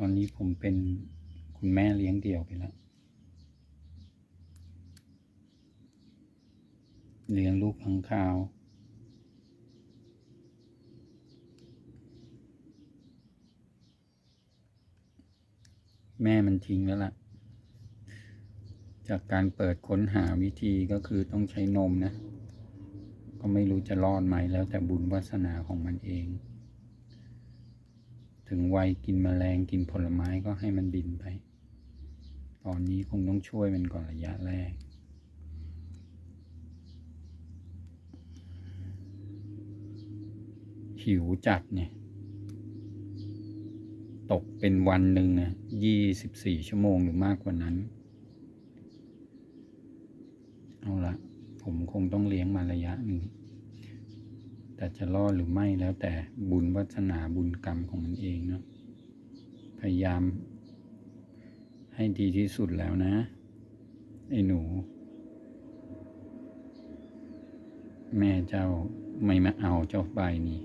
ตอนนี้ผมเป็นคุณแม่เลี้ยงเดี่ยวไปแล้ว เลี้ยงลูกขังคาว แม่มันทิ้งแล้วล่ะ จากการเปิดค้นหาวิธีก็คือต้องใช้นมนะ ก็ไม่รู้จะรอดไหมแล้วแต่บุญวาสนาของมันเอง ถึงวัยกินแมลงกินผลไม้ก็ให้มันบินไป ตอนนี้คงต้องช่วยมันก่อนระยะแรก หิวจัดเนี่ย ตกเป็นวันหนึ่งนะยี่สิบสี่ชั่วโมงหรือมากกว่านั้น เอาละผมคงต้องเลี้ยงมาระยะหนึ่ง แต่จะรอดหรือไม่แล้วแต่บุญวัฒนาบุญกรรมของมันเองเนาะพยายาม ให้ดีที่สุดแล้วนะ ไอ้หนู แม่เจ้าไม่มาเอาเจ้าใบนี้